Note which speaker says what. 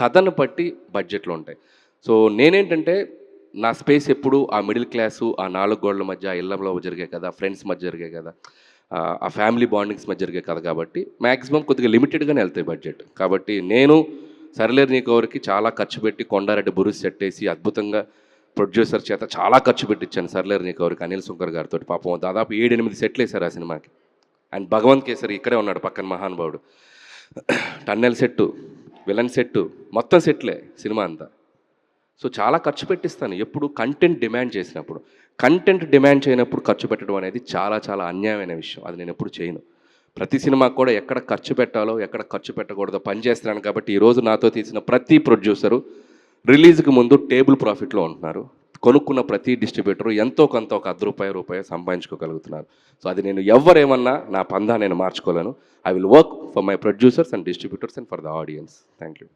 Speaker 1: కథను బట్టి బడ్జెట్లు ఉంటాయి. సో నేనేంటంటే నా స్పేస్ ఎప్పుడు ఆ మిడిల్ క్లాసు ఆ నాలుగు గోడల మధ్య ఆ ఇళ్ళలో జరిగే కదా ఫ్రెండ్స్ మధ్య జరిగే కదా ఆ- ఫ్యామిలీ బాండింగ్స్ మధ్య జరిగే కదా కాబట్టి మ్యాక్సిమం కొద్దిగా లిమిటెడ్గానే వెళ్తాయి బడ్జెట్. కాబట్టి నేను సరిలేరు నీకోవరికి చాలా ఖర్చు పెట్టి కొండారెడ్డి బురుస్ సెట్ వేసి అద్భుతంగా ప్రొడ్యూసర్ చేత చాలా ఖర్చు పెట్టించాను సర్లేరు నీకోవరికి. అనిల్ శంకర్ గారితో పాపం దాదాపు ఏడెనిమిది సెట్లు వేశారు ఆ సినిమాకి. అండ్ భగవంత్ కేసరి ఇక్కడే ఉన్నాడు పక్కన మహానుభావుడు. Tunnel set. విలన్ సెట్టు మొత్తం సెట్లే సినిమా అంతా. సో చాలా ఖర్చు పెట్టిస్తాను. ఎప్పుడు కంటెంట్ డిమాండ్ చేసినప్పుడు. కంటెంట్ డిమాండ్ చేయనప్పుడు ఖర్చు పెట్టడం అనేది చాలా చాలా అన్యాయమైన విషయం. అది నేను ఎప్పుడు చేయను. ప్రతి సినిమాకు కూడా ఎక్కడ ఖర్చు పెట్టాలో ఎక్కడ ఖర్చు పెట్టకూడదో పని చేస్తున్నాను కాబట్టి ఈరోజు నాతో తీసిన ప్రతి ప్రొడ్యూసరు రిలీజ్కి ముందు టేబుల్ ప్రాఫిట్లో ఉంటున్నారు. కొనుక్కున్న ప్రతి డిస్ట్రిబ్యూటరు ఎంతో కొంత ఒక అర్ధ రూపాయి రూపాయి సంపాదించుకోగలుగుతున్నారు. సో అది నేను ఎవరేమన్నా నా పందా నేను మార్చుకోలేను. I will work for my producers and distributors and for the audience thank you